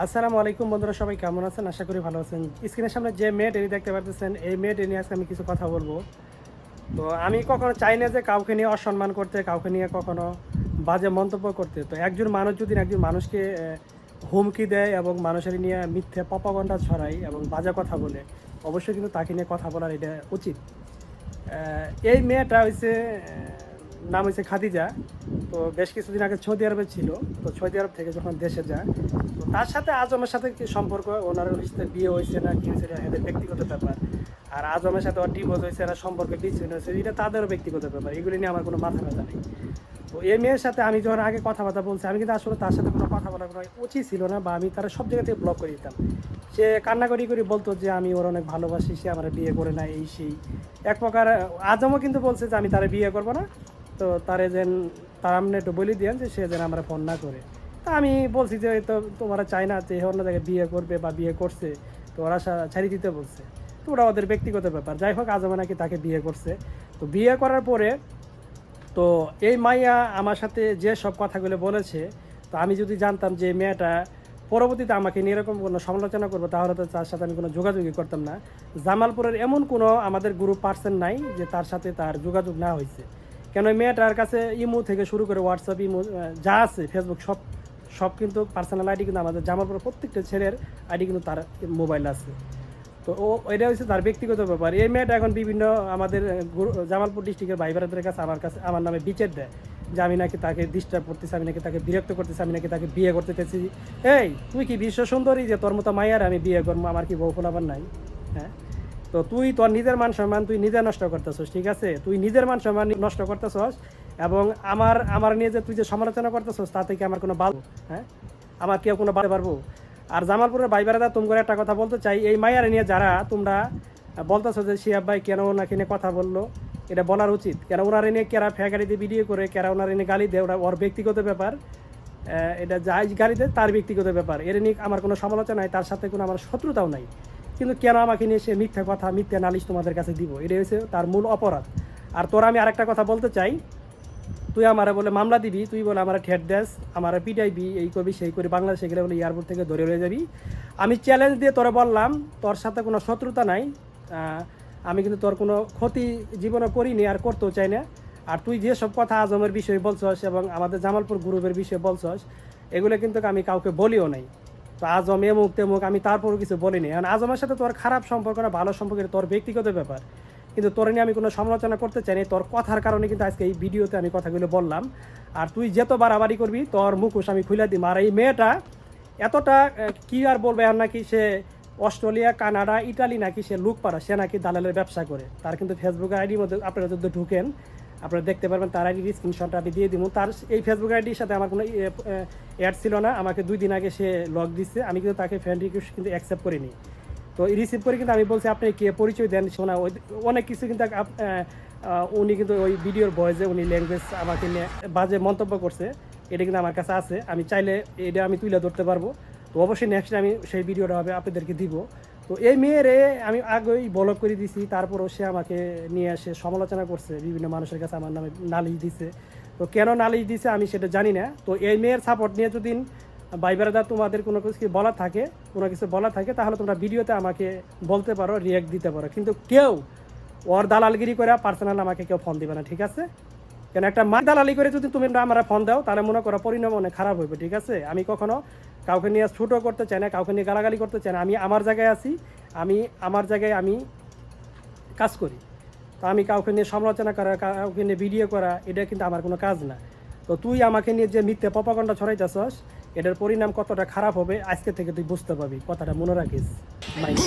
আসসালামু আলাইকুম বন্ধুরা, সবাই কেমন আছেন? আশা করি ভালো আছেন। স্ক্রিনের সামনে যে মেয়ে ডেনি দেখতে পাচ্ছেন এই মেয়ে ডেনি আজকে আমি কিছু কথা বলব। তো আমি কখনো চাই না যে কাউকে নিয়ে অসম্মান করতে, কাউকে নিয়ে কখনো বাজে মন্তব্য করতে। তো একজন মানুষ যদি একজন মানুষকে হুমকি দেয় এবং মানুষের নিয়ে মিথ্যে পপাগন্ডা ছড়ায় এবং বাজে কথা বলে, অবশ্যই কিন্তু তাকে নিয়ে কথা বলার এটা উচিত। এই মেয়েটা হয়েছে নাম হয়েছে খাদিজা। তো বেশ কিছুদিন আগে সৌদি আরবে ছিল। তো সৌদি আরব থেকে যখন দেশে যায়, তো তার সাথে আজমের সাথে কি সম্পর্ক? ওনার সাথে বিয়ে হয়েছে না কি হয়েছে এদের ব্যক্তিগত ব্যাপার। আর আজমের সাথে ওর ডিভোর্স হয়েছে না সম্পর্কে বিচ্ছিন্ন হয়েছে, এটা তাদেরও ব্যক্তিগত ব্যাপার, এগুলি নিয়ে আমার কোনো মাথা ব্যথা নেই। তো এই মেয়ের সাথে আমি যখন আগে কথাবার্তা বলছি, আমি কিন্তু আসলে তার সাথে কোনো কথা বলার কোনো উচিত ছিল না বা আমি তার সব জায়গা থেকে ব্লক করে দিতাম। সে কান্নাকাটি করে বলতো যে, আমি ওর অনেক ভালোবাসি, সে আমার বিয়ে করে না এই সেই। এক প্রকার, আজমও কিন্তু বলছে যে, আমি তারা বিয়ে করব না। তো তারে যেন তার আপনি একটু বলে দিয়েন যে সে যেন আমরা ফোন না করে। তা আমি বলছি যে তো তোমরা চাই না যে, অন্য জায়গায় বিয়ে করবে বা বিয়ে করছে, তো ওরা ছাড়িয়ে দিতে বলছে। তো ওরা ওদের ব্যক্তিগত ব্যাপার। যাই হোক আজমা নাকি তাকে বিয়ে করছে? তো বিয়ে করার পরে, তো এই মাইয়া আমার সাথে যে সব কথাগুলো বলেছে, তো আমি যদি জানতাম যে মেয়েটা পরবর্তীতে আমাকে নিয়ে এরকম কোনো সমালোচনা করব, তাহলে তো তার সাথে আমি কোনো যোগাযোগই করতাম না। জামালপুরের এমন কোনো আমাদের গ্রুপ পার্সন নাই যে তার সাথে তার যোগাযোগ না হয়েছে। কেন মেয়েটার কাছে ইমো থেকে শুরু করে হোয়াটসঅ্যাপ ইমো যা আছে ফেসবুক সব সব কিন্তু পার্সোনাল আইডি কিন্তু আমাদের জামালপুরের প্রত্যেকটা ছেলের আইডি কিন্তু তার মোবাইল আছে। তো ও, এটা হচ্ছে তার ব্যক্তিগত ব্যাপার। এই মেয়েটা এখন বিভিন্ন আমাদের জামালপুর ডিস্ট্রিক্টের ভাই বোনেদের কাছে আমার কাছে, আমার নামে বিচার দেয় যে আমি নাকি তাকে ডিস্টার্ব করতেছি, আমি নাকি তাকে বিরক্ত করতেছি, আমি নাকি তাকে বিয়ে করতে চাইছি। এই, তুই কি বিশ্ব সুন্দরী যে তোর মতো মাইয়ার আমি বিয়ে করব? আমার কি বউ ফোলাবার নাই? হ্যাঁ? তো তুই তোর নিজের মান সম্মান তুই নিজে নষ্ট করতেছস, ঠিক আছে? তুই নিজের মান সম্মান নষ্ট করতেছস এবং আমার আমার নিয়ে যে তুই যে সমালোচনা করতেছস, তা থেকে আমার কোনো বাল হ্যাঁ? আমার কেউ কোনো বাড়তে পারব। আর জামালপুরের ভাই বেড়াদা, তুমি করে একটা কথা বলতে চাই, এই মাইয়ার নিয়ে যারা তোমরা বলতেছো যে শিয়াব ভাই কেন ওনাকে নিয়ে কথা বলল, এটা বলার উচিত। কেন ওনার নিয়ে কেরা ফ্যাগাড়িতে ভিডিও করে, কেরা ওনার নিয়ে গালি দেয়, ওরা ওর ব্যক্তিগত ব্যাপার এটা যাই গালি দেয়, তার ব্যক্তিগত ব্যাপার। এর নিয়ে আমার কোনো সমালোচনা নাই, তার সাথে কোনো আমার শত্রুতাও নাই। কিন্তু কেন আমাকে নিয়ে সে মিথ্যা কথা, মিথ্যা নালিশ তোমাদের কাছে দিব? এটা হচ্ছে তার মূল অপরাধ। আর তোরা আমি আরেকটা কথা বলতে চাই। তুই আমারে বলে মামলা দিবি, তুই বলে আমার ঠেট দেস, আমার পিটাইবি, এই করবি, সেই করে বাংলাদেশে গেলে বলে এয়ারপোর্ট থেকে ধরে রয়ে যাবি। আমি চ্যালেঞ্জ দিয়ে তোরা বললাম, তোর সাথে কোনো শত্রুতা নাই আমি কিন্তু তোর কোনো ক্ষতি জীবনে করিনি আর করতেও চাই না। আর তুই যেসব কথা আজমের বিষয়ে বলছস এবং আমাদের জামালপুর গ্রুপের বিষয়ে বলছস, এগুলো কিন্তু আমি কাউকে বলিও নাই। তো আজম এমুক তেমুক, আমি তারপরও কিছু বলিনি। কারণ আজমের সাথে তোর খারাপ সম্পর্ক না, ভালো সম্পর্ক তোর ব্যক্তিগত ব্যাপার। কিন্তু তোর নিয়ে আমি কোনো সমালোচনা করতে চাই না তোর কথার কারণে কিন্তু আজকে এই ভিডিওতে আমি কথাগুলো বললাম। আর তুই যত বাড়াবাড়ি করবি, তোর মুখোশ আমি খুলে দিম। আর এই মেয়েটা এতটা কি আর বলবে আর নাকি সে অস্ট্রেলিয়া, কানাডা, ইটালি নাকি সে লুক পাড়া সে নাকি দালালের ব্যবসা করে। তার কিন্তু ফেসবুক আইডির মধ্যে আপনারা যদি ঢুকেন আপনারা দেখতে পারবেন, তার আইডির স্ক্রিনশটটা আমি দিয়ে দিব। তার এই ফেসবুক আইডির সাথে আমার কোনো অ্যাড ছিল না। আমাকে দুই দিন আগে সে লগ দিচ্ছে আমি কিন্তু তাকে ফ্রেন্ড রিকোয়েস্ট কিন্তু অ্যাকসেপ্ট করিনি। তো রিসিভ করে কিন্তু আমি বলছি, আপনি কে? পরিচয় দেন শোনা। ওই অনেক কিছু কিন্তু উনি কিন্তু ওই ভিডিওর ভয়েসে উনি ল্যাঙ্গুয়েজ আমাকে নিয়ে বাজে মন্তব্য করছে। এটা কিন্তু আমার কাছে আছে। আমি চাইলে এটা আমি তুলে ধরতে পারব। তো অবশ্যই নেক্সট আমি সেই ভিডিওটা হবে আপনাদেরকে দিব। তো এই মেয়েরে আমি আগেই ব্লক করে দিছি, তারপরও সে আমাকে নিয়ে এসে সমালোচনা করছে, বিভিন্ন মানুষের কাছে আমার নামে নালিশ দিছে। তো কেন নালিশ দিছে আমি সেটা জানি না। তো এই মেয়ের সাপোর্ট নিয়ে যদি ভাই বেড়াদা তোমাদের কোনো কিছু বলা থাকে, কোনো কিছু বলা থাকে, তাহলে তোমরা ভিডিওতে আমাকে বলতে পারো রিয়াক্ট দিতে পারো। কিন্তু কেউ ওর দালালগিরি করে পার্সোনাল আমাকে কেউ ফোন দিবে না, ঠিক আছে? কেন একটা মা দালালি করে যদি তুমি আমরা ফোন দাও, তাহলে মনে করো পরিণাম অনেক খারাপ হবে ঠিক আছে? আমি কখনো কাউকে নিয়ে ছুটো করতে চাই না, কাউকে নিয়ে গালাগালি করতে চাই না। আমি আমার জায়গায় আছি, আমি আমার জায়গায় আমি কাজ করি। তো আমি কাউকে নিয়ে সমালোচনা করা, কাউকে নিয়ে ভিডিও করা, এটা কিন্তু আমার কোনো কাজ না। তো তুই আমাকে নিয়ে যে মিথ্যে পপাকণ্ডা ছড়াইতেছস, এটার পরিণাম কতটা খারাপ হবে, আজকে থেকে তুই বুঝতে পারবি, কথাটা মনে রাখিস। মাইন্ড